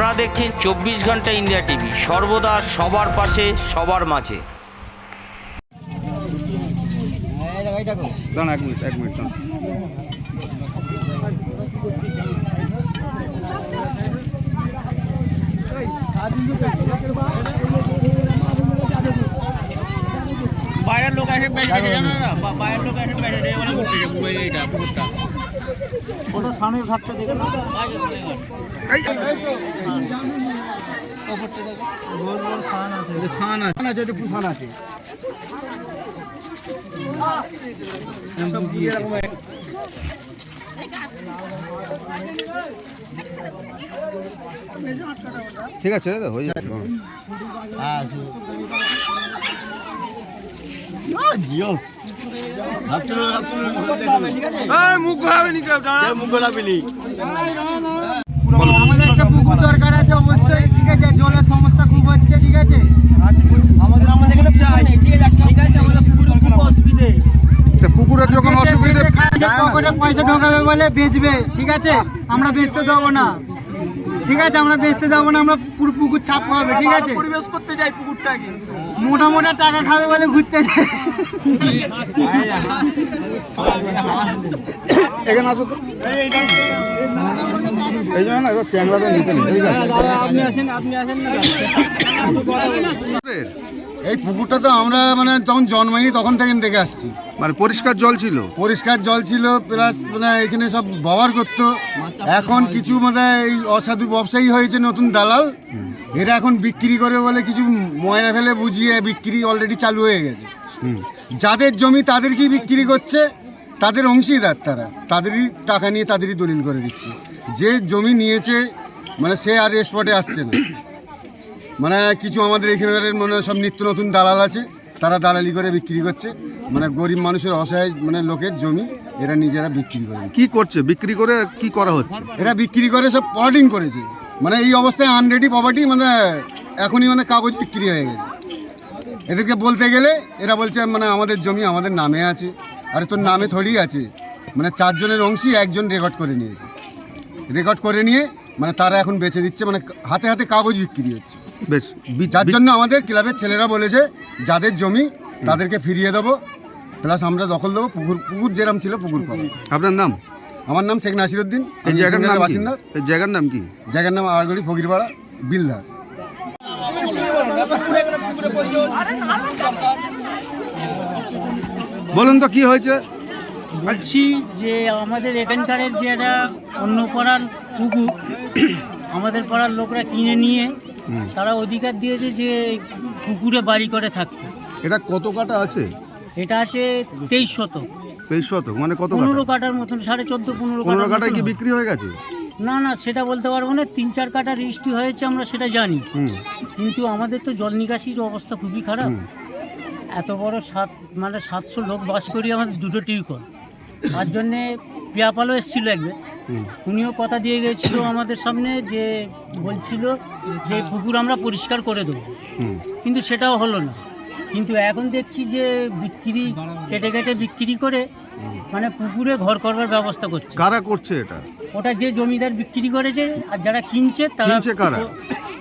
আপনারা দেখছেন চব্বিশ ঘণ্টা ইন্ডিয়া টিভি। সর্বদা সবার পাশে সবার মাঝে। দাঁড়া এক মিনিট এক মিনিট বাইরের লোক এসে বেঁচে দেখে জানো না? বা- বাইরের লোক এসে এইটা পুকুরটা ওটা স্বামীর ঘাটটা দেখে না সান আছে সান আছে একটু পুষান আছে ঠিক আছে হয়ে যাবে মুখ ঘোরাবে নি কেউ আমাদের একটা পুকুর দরকার আছে অবশ্যই ঠিক আছে জলের সমস্যা খুব হচ্ছে ঠিক আছে? আমাদের আমাদের এখানে চাই ঠিক আছে আমাদের পুকুরের খুব অসুবিধে। পুকুরের যখন অসুবিধা পকেটে পয়সা ঢোকাবে বলে বেচবে ঠিক আছে? আমরা বেচতে দেবো না। ঠিক আছে আমরা বেচতে দেবো না আমরা পুরো পুকুর ছাপ হবে ঠিক আছে? পরিবেশ করতে যাই পুকুরটাকে। মোটা মোটা টাকা খাবে বলে ঘুরতে এখানে আসো তো। এই জন্য না এবার নিতে নেই ঠিক আছে? আপনি আসেন আপনি আসেন না। এই পুকুরটা তো আমরা মানে যখন জন্মাইনি তখন থেকে দেখে আসছি। মানে পরিষ্কার জল ছিল? পরিষ্কার জল ছিল প্লাস মানে এখানে সব ব্যবহার করতো। এখন কিছু মানে এই অসাধু ব্যবসায়ী হয়েছে নতুন দালাল। এরা এখন বিক্রি করে বলে কিছু ময়লা ফেলে বুঝিয়ে বিক্রি অলরেডি চালু হয়ে গেছে। যাদের জমি তাদেরকেই বিক্রি করছে তাদের অংশীদার তারা। তাদেরই টাকা নিয়ে তাদেরই দলিল করে দিচ্ছে। যে জমি নিয়েছে মানে সে আর স্পটে আসছে না। মানে কিছু আমাদের এখানকার মানে সব নিত্য নতুন দালাল আছে তারা দালালি করে বিক্রি করছে। মানে গরিব মানুষের অসহায় মানে লোকের জমি এরা নিজেরা বিক্রি করে। কি করছে? বিক্রি করে কি করা হচ্ছে? এরা বিক্রি করে সব প্লটিং করেছে। মানে এই অবস্থায় আনরেডি প্রপার্টি মানে এখনই মানে কাগজ বিক্রি হয়ে গেছে। এদেরকে বলতে গেলে এরা বলছে মানে আমাদের জমি আমাদের নামে আছে আরে তোর নামে থোড়ি আছে। মানে চারজনের অংশই একজন রেকর্ড করে নিয়েছে। রেকর্ড করে নিয়ে মানে তারা এখন বেছে দিচ্ছে মানে হাতে হাতে কাগজ বিক্রি হচ্ছে। বেশ যার জন্য আমাদের ক্লাবের ছেলেরা বলেছে যাদের জমি তাদেরকে ফিরিয়ে দেবো। প্লাস আমরা দখল দেবো পুকুর পুকুর যেরাম ছিল পুকুর পাবো আপনার নাম? আমার নাম শেখ নাসিরুদ্দিন এই জায়গার নাম বাসিন্দা। এই জায়গার নাম কি? জায়গার নাম আড়গড়ি ফকিরপাড়া বিলদার বলুন তো কি হয়েছে? বলছি যে আমাদের এখানকারের যে একটা অন্য পাড়ার পুকুর আমাদের পাড়ার লোকরা কিনে নিয়ে তারা অধিকার দিয়েছে যে পুকুরে বাড়ি করে থাকতে। এটা কত কাটা আছে? এটা আছে তেইশ শতক। তেইশ শতক মানে কত পনেরো কাটার মতন সাড়ে চোদ্দ পনেরো পনেরো কাটায় কি বিক্রি হয়ে গেছে? না না সেটা বলতে পারব না তিন চার কাটা রেজিস্ট্রি হয়েছে আমরা সেটা জানি। কিন্তু আমাদের তো জল নিকাশির অবস্থা খুবই খারাপ। এত বড় সাত মানে সাতশো লোক বাস করি আমাদের দুটো টিউকল তার জন্যে পিয়াপালও এসেছিল একবার। উনিও কথা দিয়ে গিয়েছিল আমাদের সামনে যে বলছিল যে পুকুর আমরা পরিষ্কার করে দেবো। কিন্তু সেটাও হলো না। কিন্তু এখন দেখছি যে বিক্রি কেটে কেটে বিক্রি করে মানে পুকুরে ঘর করবার ব্যবস্থা করছে। কারা করছে এটা? ওটা যে জমিদার বিক্রি করেছে আর যারা কিনছে তারা কিনছে কারা?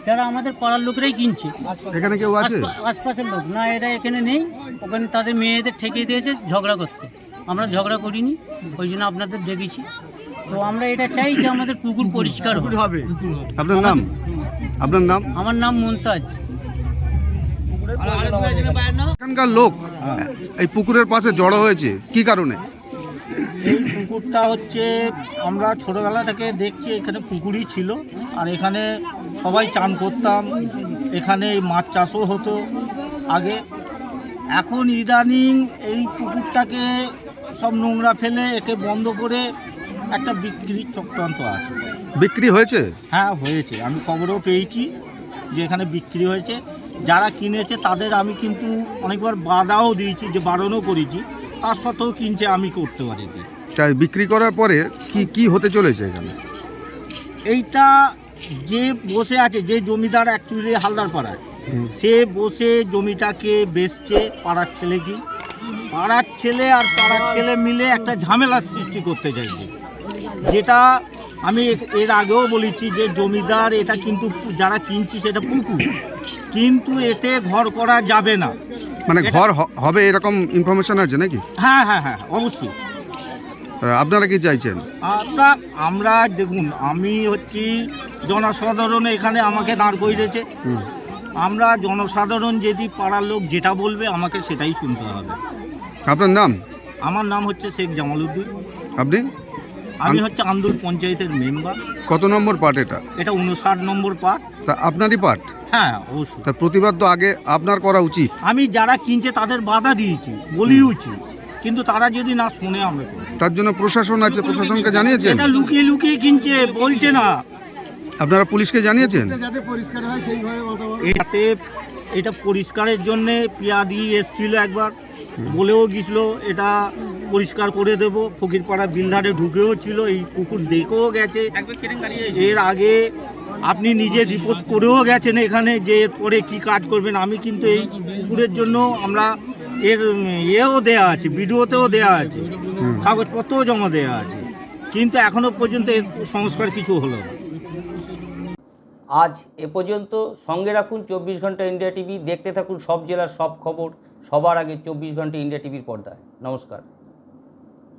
যারা আমাদের পাড়ার লোকরাই কিনছে। এখানে কেউ আছে? আশপাশের লোক। না এরা এখানে নেই। ওখানে তাদের মেয়েদের ঠেকিয়ে দিয়েছে ঝগড়া করতে। আমরা ঝগড়া করিনি ওই জন্য আপনাদের দেখেছি। তো আমরা এটা চাই যে আমাদের পুকুর পরিষ্কার হবে। আপনার নাম? আপনার নাম? আমার নাম মুমতাজ। এখানকার লোক এই পুকুরের পাশে জড়ো হয়েছে কি কারণে? এই পুকুরটা হচ্ছে আমরা ছোটবেলা থেকে দেখছি এখানে পুকুরই ছিল আর এখানে সবাই চান করতাম এখানে মাছ চাষও হতো আগে। এখন ইদানিং এই পুকুরটাকে সব নোংরা ফেলে একে বন্ধ করে একটা বিক্রি চক্রান্ত আছে। বিক্রি হয়েছে? হ্যাঁ হয়েছে। আমি খবরও পেয়েছি যে এখানে বিক্রি হয়েছে। যারা কিনেছে তাদের আমি কিন্তু অনেকবার বাধাও দিয়েছি যে বারণও করেছি। তার সত্ত্বেও কিনছে আমি করতে পারিনি। তাই বিক্রি করার পরে কি কি হতে চলেছে এখানে? এইটা যে বসে আছে যে জমিদার অ্যাকচুয়ালি হালদার পাড়ায় সে বসে জমিটাকে বেচছে পাড়ার ছেলে কি পাড়ার ছেলে আর পাড়ার ছেলে মিলে একটা ঝামেলার সৃষ্টি করতে চাইছে। যেটা আমি এর আগেও বলেছি যে জমিদার এটা কিন্তু যারা কিনছি সেটা পুকুর। কিন্তু এতে ঘর করা যাবে না। মানে ঘর হবে এরকম ইনফরমেশন আছে নাকি? হ্যাঁ হ্যাঁ হ্যাঁ অবশ্যই। আপনারা কি চাইছেন? আমরা আমরা দেখুন আমি হচ্ছি জনসাধারণ এখানে আমাকে দাঁড় করিয়েছে। আমরা জনসাধারণ যদি পাড়ার লোক যেটা বলবে আমাকে সেটাই শুনতে হবে। আপনার নাম? আমার নাম হচ্ছে শেখ জামালউদ্দিন আপনি? আমি হচ্ছে আন্দুল পঞ্চায়েতের মেম্বার। কত নম্বর পার্ট এটা? এটা উনষাট নম্বর পার্ট। তা আপনারই পার্ট? হ্যাঁ অবশ্যই। তা প্রতিবাদ তো আগে আপনার করা উচিত। আমি যারা কিনছে তাদের বাধা দিয়েছি বলিওছি কিন্তু তারা যদি না শুনে আমরা তার জন্য প্রশাসন আছে প্রশাসনকে জানিয়েছেন? এটা লুকিয়ে লুকিয়ে কিনছে বলছে না। আপনারা পুলিশকে জানিয়েছেন? যাতে পরিষ্কার হয় সেইভাবে এটাতে এটা পরিষ্কারের জন্যে পিয়াদি এসছিল একবার বলেও গেছিল এটা পরিষ্কার করে দেব। ফকিরপাড়া বিলধারে ঢুকেও ছিল এই পুকুর দেখেও গেছে। এর আগে আপনি নিজে রিপোর্ট করেও গেছেন এখানে যে এরপরে কি কাজ করবেন। আমি কিন্তু এই পুকুরের জন্য আমরা এর ইয়েও দেয়া আছে ভিডিওতেও দেয়া আছে কাগজপত্রও জমা দেয়া আছে। কিন্তু এখনও পর্যন্ত এর সংস্কার কিছু হলো না। আজ এ পর্যন্ত সঙ্গে রাখুন চব্বিশ ঘণ্টা ইন্ডিয়া টিভি দেখতে থাকুন সব জেলার সব খবর সবার আগে চব্বিশ ঘণ্টা ইন্ডিয়া টিভির পর্দায়। নমস্কার।